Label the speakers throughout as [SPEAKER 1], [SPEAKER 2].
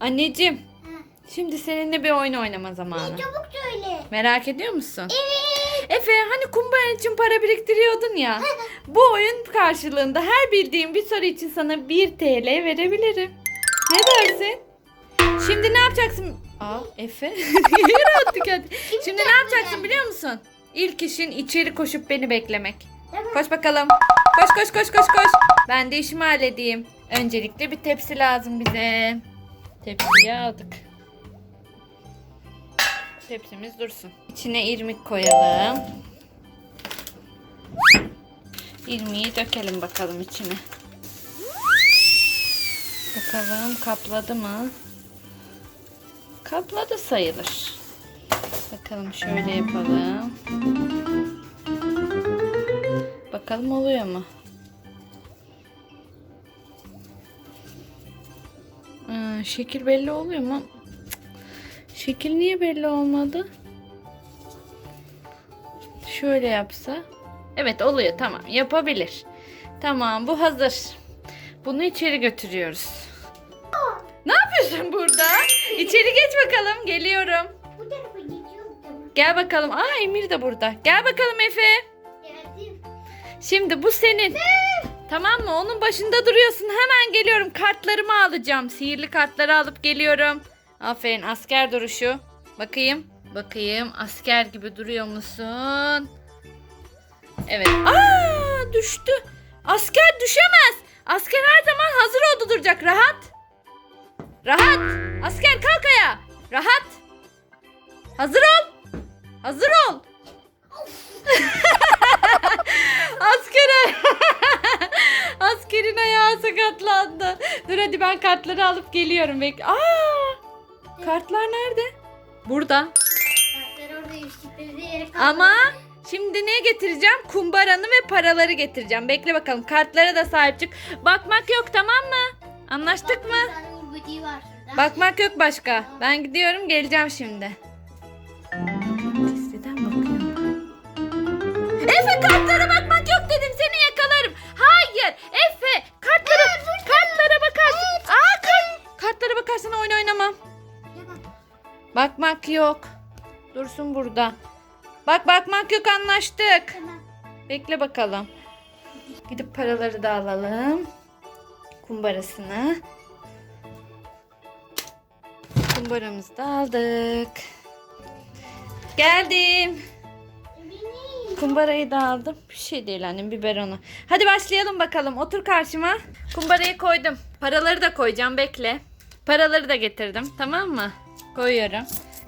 [SPEAKER 1] Anneciğim, şimdi seninle bir oyun oynama zamanı.
[SPEAKER 2] Çabuk söyle.
[SPEAKER 1] Merak ediyor musun?
[SPEAKER 2] Evet.
[SPEAKER 1] Efe hani kumbara için para biriktiriyordun ya. Bu oyun karşılığında her bildiğim bir soru için sana 1 TL verebilirim. Ne dersin? Şimdi ne yapacaksın? Aa Efe. Yere attık hadi. Şimdi ne yapacaksın biliyor musun? İlk işin içeri koşup beni beklemek. Koş bakalım. Koş koş koş koş koş. Ben de işimi halledeyim. Öncelikle bir tepsi lazım bize. Tepsiyi aldık. Tepsimiz dursun. İçine irmik koyalım. İrmiği dökelim bakalım içine. Bakalım kapladı mı? Kapladı sayılır. Bakalım şöyle yapalım. Bakalım oluyor mu? Şekil belli oluyor mu? Şekil niye belli olmadı? Şöyle yapsa. Evet oluyor tamam yapabilir. Tamam bu hazır. Bunu içeri götürüyoruz. Ne yapıyorsun burada? İçeri geç bakalım geliyorum.
[SPEAKER 2] Bu tarafa geçiyorum.
[SPEAKER 1] Gel bakalım. Aa Emir de burada. Gel bakalım Efe.
[SPEAKER 2] Geldim.
[SPEAKER 1] Şimdi bu senin. Tamam mı? Onun başında duruyorsun. Hemen geliyorum. Kartlarımı alacağım. Sihirli kartları alıp geliyorum. Aferin asker duruşu. Bakayım. Bakayım asker gibi duruyor musun? Evet. Aa düştü. Asker düşemez. Asker her zaman hazır oldu duracak. Rahat. Rahat. Asker kalk ayağa. Rahat. Hazır ol. Hazır ol. Asker Askerin sakatlandı. Dur hadi ben kartları alıp geliyorum. Bek Aa! Kartlar nerede? Burada.
[SPEAKER 2] Kartlar orada üstükleri yere kaldı.
[SPEAKER 1] Ama şimdi ne getireceğim? Kumbaranı ve paraları getireceğim. Bekle bakalım. Kartlara da sahip çık. Bakmak yok tamam mı? Anlaştık
[SPEAKER 2] Bak,
[SPEAKER 1] mı?
[SPEAKER 2] Bir tane Uğur böceği var şurada.
[SPEAKER 1] Bakmak yok başka. Ben gidiyorum geleceğim şimdi. Oyun oynamam. Bakmak yok. Dursun burada. Bak bakmak yok anlaştık. Bekle bakalım. Gidip paraları da alalım. Kumbarasını. Kumbaramızı da aldık. Geldim. Kumbarayı da aldım. Bir şey değil annem biberonu. Hadi başlayalım bakalım. Otur karşıma. Kumbarayı koydum. Paraları da koyacağım bekle. Paraları da getirdim tamam mı? Koyuyorum.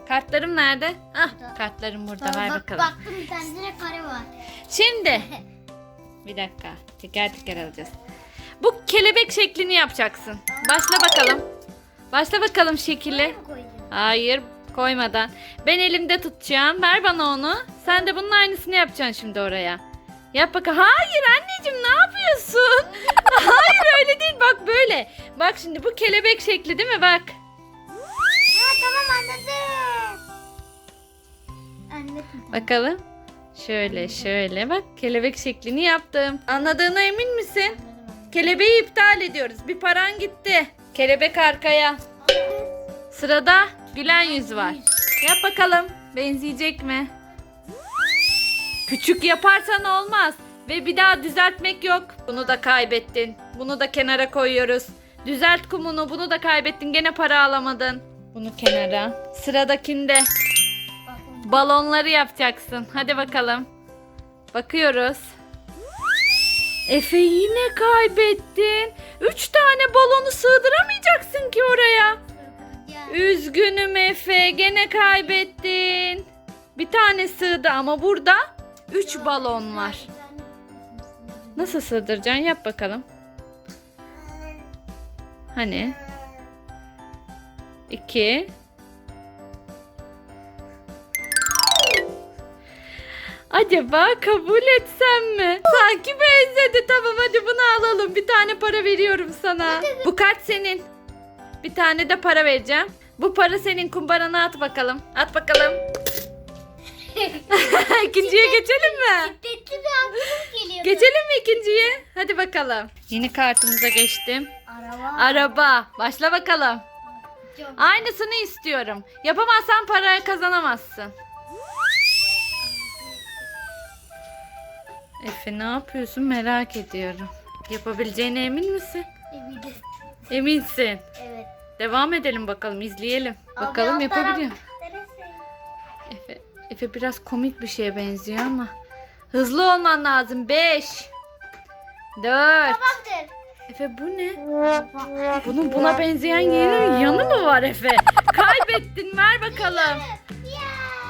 [SPEAKER 1] Kartlarım nerede? Ah kartlarım burada
[SPEAKER 2] Bak,
[SPEAKER 1] ver
[SPEAKER 2] bak,
[SPEAKER 1] bakalım.
[SPEAKER 2] Baktım bir tane kare var.
[SPEAKER 1] Şimdi bir dakika. Teker teker alacağız. Bu kelebek şeklini yapacaksın. Başla bakalım. Başla bakalım şekili.
[SPEAKER 2] Buraya mı koyacağım?
[SPEAKER 1] Hayır koymadan. Ben elimde tutacağım. Ver bana onu. Sen de bunun aynısını yapacaksın şimdi oraya. Yap bakalım. Hayır anneciğim ne yapıyorsun? Hayır değil. Bak böyle. Bak şimdi bu kelebek şekli değil mi? Bak.
[SPEAKER 2] Ha tamam anladım. Anladım.
[SPEAKER 1] Bakalım. Şöyle şöyle bak kelebek şeklini yaptım. Anladığına emin misin? Kelebeği iptal ediyoruz. Bir paran gitti. Kelebek arkaya. Sırada gülen yüz var. Yap bakalım. Benzeyecek mi? Küçük yaparsan olmaz. Ve bir daha düzeltmek yok. Bunu da kaybettin. Bunu da kenara koyuyoruz. Düzelt kumunu. Bunu da kaybettin. Gene para alamadın. Bunu kenara. Sıradakinde balonları yapacaksın. Hadi bakalım. Bakıyoruz. Efe yine kaybettin. Üç tane balonu sığdıramayacaksın ki oraya.
[SPEAKER 2] Ya.
[SPEAKER 1] Üzgünüm Efe. Gene kaybettin. Bir tane sığdı ama burada üç balon var. Nasıl sığdıracaksın? Yap bakalım. Hani? İki. Acaba kabul etsem mi? Sanki benzedi. Tamam hadi bunu alalım. Bir tane para veriyorum sana. Bu kart senin. Bir tane de para vereceğim. Bu para senin kumbarana at bakalım. At bakalım. İkinciye geçelim mi?
[SPEAKER 2] Şiddetli bir aklım geliyor.
[SPEAKER 1] Geçelim mi ikinciye? Hadi bakalım. Yeni kartımıza geçtim.
[SPEAKER 2] Araba.
[SPEAKER 1] Araba. Başla bakalım. Aynısını istiyorum. Yapamazsan para kazanamazsın. Efe ne yapıyorsun merak ediyorum. Yapabileceğine emin misin?
[SPEAKER 2] Eminim.
[SPEAKER 1] Eminsin.
[SPEAKER 2] Evet.
[SPEAKER 1] Devam edelim bakalım izleyelim. Bakalım
[SPEAKER 2] Abi, alt
[SPEAKER 1] yapabiliyor. Efe, Efe biraz komik bir şeye benziyor ama. Hızlı olman lazım. 5 4
[SPEAKER 2] Tamamdır.
[SPEAKER 1] Efe bu ne? Bunun buna benzeyen yeri yanı mı var Efe? Kaybettin ver bakalım.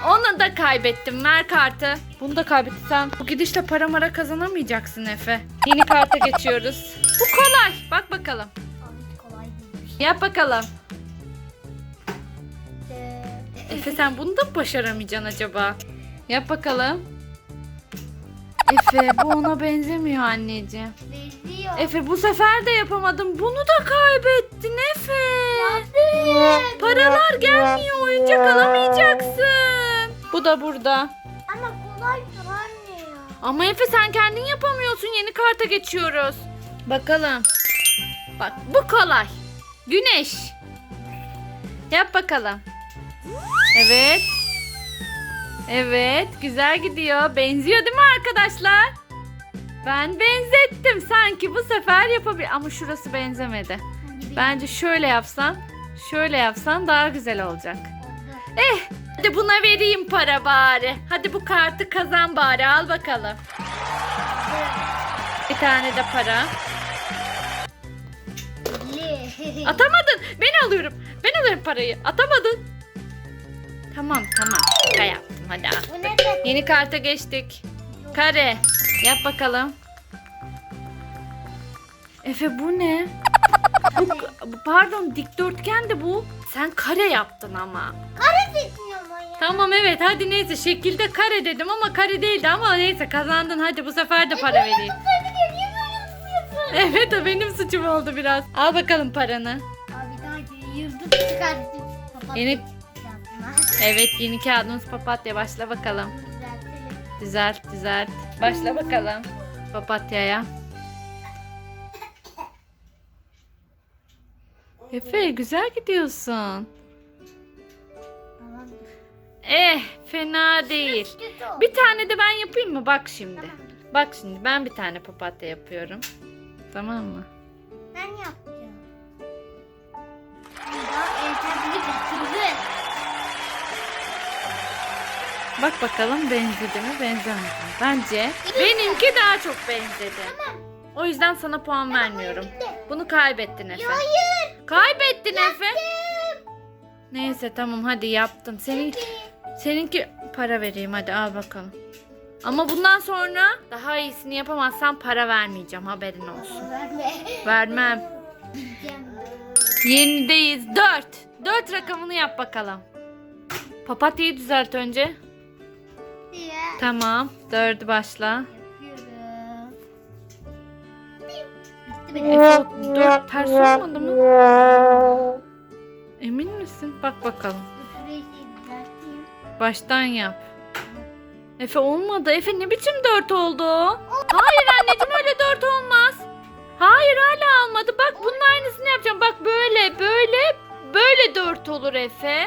[SPEAKER 1] Onu da kaybettim. Ver kartı. Bunu da kaybettin. Sen bu gidişle para mara kazanamayacaksın Efe. Yeni karta geçiyoruz. Bu kolay. Bak bakalım. Yap bakalım. Efe sen bunu da başaramayacaksın acaba? Yap bakalım. Efe bu ona benzemiyor anneciğim.
[SPEAKER 2] Benziyor.
[SPEAKER 1] Efe bu sefer de yapamadım. Bunu da kaybettin Efe.
[SPEAKER 2] Yaptım.
[SPEAKER 1] Paralar gelmiyor. Oyuncak alamayacaksın. Bu da burada.
[SPEAKER 2] Ama kolaydır anne ya.
[SPEAKER 1] Ama Efe sen kendin yapamıyorsun. Yeni karta geçiyoruz. Bakalım. Bak bu kolay. Güneş. Yap bakalım. Evet. Evet. Güzel gidiyor. Benziyor değil mi arkadaşlar? Ben benzettim. Sanki bu sefer yapabilir. Ama şurası benzemedi. Bence şöyle yapsan, şöyle yapsan daha güzel olacak. Eh, hadi buna vereyim para bari. Hadi bu kartı kazan bari. Al bakalım. Bir tane de para. Atamadın. Ben alıyorum. Ben alıyorum parayı. Atamadın. Tamam tamam. Şaka yaptım. Hadi? Yeni karta geçtik. Kare. Yap bakalım. Efe bu ne? Bu, pardon dikdörtgen de bu. Sen kare yaptın ama.
[SPEAKER 2] Kare seçmiyorum ya.
[SPEAKER 1] Tamam evet hadi neyse şekilde kare dedim ama kare değildi ama neyse kazandın hadi bu sefer de para vereyim.
[SPEAKER 2] Hadi gel niye böyle tutuyorsun?
[SPEAKER 1] Evet o benim suçum oldu biraz. Al bakalım paranı.
[SPEAKER 2] Abi daha yıldız çıkarttım.
[SPEAKER 1] Yeni evet yeni kağıdımız papatya başla bakalım.
[SPEAKER 2] Düzeltelim.
[SPEAKER 1] Düzelt düzelt. Başla bakalım papatyaya. Efe güzel gidiyorsun. Eh fena değil. Bir tane de ben yapayım mı? Bak şimdi.
[SPEAKER 2] Tamam.
[SPEAKER 1] Bak şimdi ben bir tane papatya yapıyorum. Tamam mı?
[SPEAKER 2] Ben yapacağım.
[SPEAKER 1] Bak bakalım benzedi mi benzemedi mi? Bence benimki daha çok benzedi.
[SPEAKER 2] Tamam.
[SPEAKER 1] O yüzden sana puan vermiyorum. Bunu kaybettin Efe.
[SPEAKER 2] Hayır.
[SPEAKER 1] Kaybettin Efe. Neyse tamam hadi yaptın. Senin seninki para vereyim hadi al bakalım. Ama bundan sonra daha iyisini yapamazsan para vermeyeceğim haberin olsun.
[SPEAKER 2] Verme.
[SPEAKER 1] Vermem. Yenideyiz. Dört. Dört rakamını yap bakalım. Papatyayı düzelt önce. Tamam. Dördü başla.
[SPEAKER 2] Bitti benim.
[SPEAKER 1] Dört ters olmadı mı? Emin misin? Bak bakalım. Baştan yap. Efe olmadı. Efe ne biçim dört oldu? Hayır anneciğim öyle dört olmaz. Hayır hala olmadı. Bak bunun aynısını yapacağım. Bak böyle böyle böyle dört olur Efe.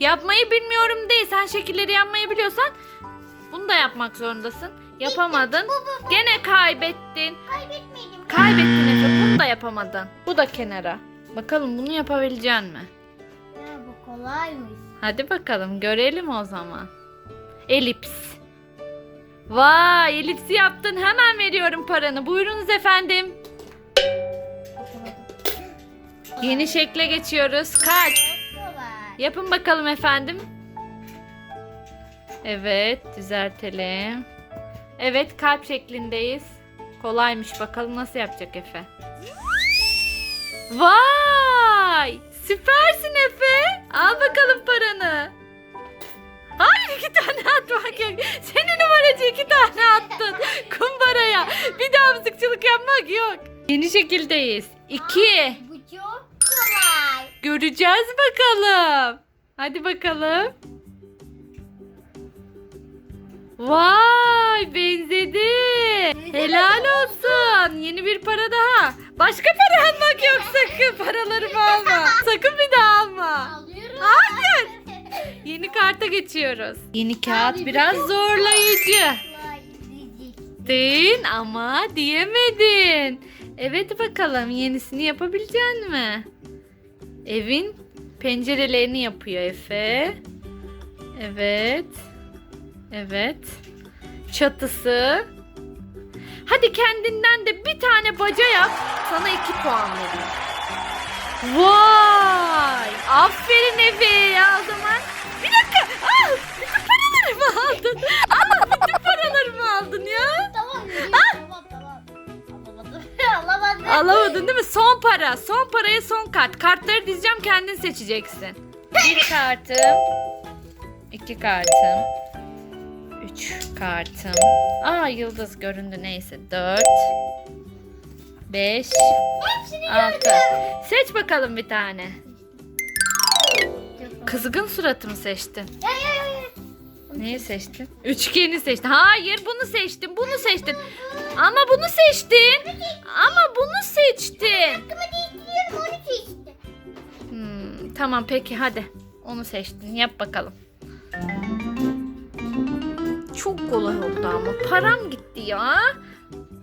[SPEAKER 1] Yapmayı bilmiyorum değil. Sen şekilleri yapmayı biliyorsan bunu da yapmak zorundasın. Yapamadın.
[SPEAKER 2] Bu bu bu.
[SPEAKER 1] Gene kaybettin.
[SPEAKER 2] Kaybetmedim.
[SPEAKER 1] Kaybettin Efe. Bunu da yapamadın. Bu da kenara. Bakalım bunu yapabilecek mi?
[SPEAKER 2] Ya bu kolaymış.
[SPEAKER 1] Hadi bakalım görelim o zaman. Elips. Vay elipsi yaptın. Hemen veriyorum paranı. Buyurunuz efendim. Yeni şekle geçiyoruz.
[SPEAKER 2] Kolay.
[SPEAKER 1] Yapın bakalım efendim. Evet düzeltelim. Evet kalp şeklindeyiz. Kolaymış bakalım nasıl yapacak Efe. Vay! Süpersin Efe. Al bakalım paranı. Hayır iki tane atmak yok. Senin numaracı iki tane attın. Kumbaraya. Bir daha mızıkçılık yapmak yok. Yeni şekildeyiz. İki.
[SPEAKER 2] Bu çok kolay.
[SPEAKER 1] Göreceğiz bakalım. Hadi bakalım. Vay Vay benzedi. Helal olsun. Yeni bir para daha. Başka para almak yok sakın. Paralarımı alma. Sakın bir daha alma.
[SPEAKER 2] Alıyorum.
[SPEAKER 1] Hayır. Yeni karta geçiyoruz. Yeni kağıt biraz zorlayıcı. Değil ama diyemedin. Evet bakalım yenisini yapabilecek mi? Evin pencerelerini yapıyor Efe. Evet. Evet. Çatısı. Hadi kendinden de bir tane baca yap. Sana iki puan vereyim. Vay! Aferin Efe ya o zaman. Bir dakika. Aa, bütün paralarımı aldın. Aa, bütün paralarımı aldın ya.
[SPEAKER 2] Tamam. Tamam tamam. Alamadım. Alamadım.
[SPEAKER 1] Alamadın değil mi? Son para. Son paraya son kart. Kartları dizeceğim kendin seçeceksin. Bir kartım. iki kartım. Kartım. Aa yıldız göründü neyse. Dört. Beş.
[SPEAKER 2] Hepsini
[SPEAKER 1] Altı. Seç bakalım bir tane. Kızgın suratımı seçtin. Neyi seçtin? Üçgeni seçtin. Hayır bunu seçtin. Bunu seçtin. Ama bunu seçtin. Ama bunu seçtin. Hmm, tamam peki hadi. Onu seçtin. Yap bakalım. Çok kolay oldu ama. Param gitti ya.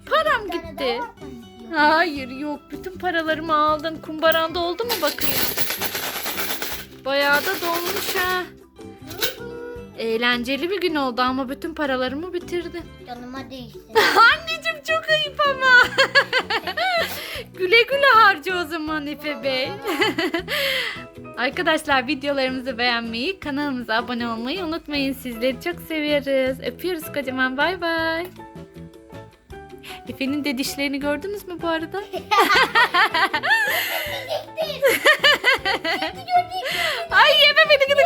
[SPEAKER 1] Param gitti. Hayır yok. Bütün paralarımı aldın. Kumbaranda oldu mu bakayım. Bayağı da dolmuş ha. Eğlenceli bir gün oldu ama bütün paralarımı bitirdin.
[SPEAKER 2] Canıma değişti.
[SPEAKER 1] Anneciğim çok ayıp ama. güle güle harca o zaman Efe Bey. Arkadaşlar videolarımızı beğenmeyi, kanalımıza abone olmayı unutmayın. Sizleri çok seviyoruz. Öpüyoruz kocaman. Bay bay. Efe'nin de dişlerini gördünüz mü bu arada? Ay Efe beni gıdı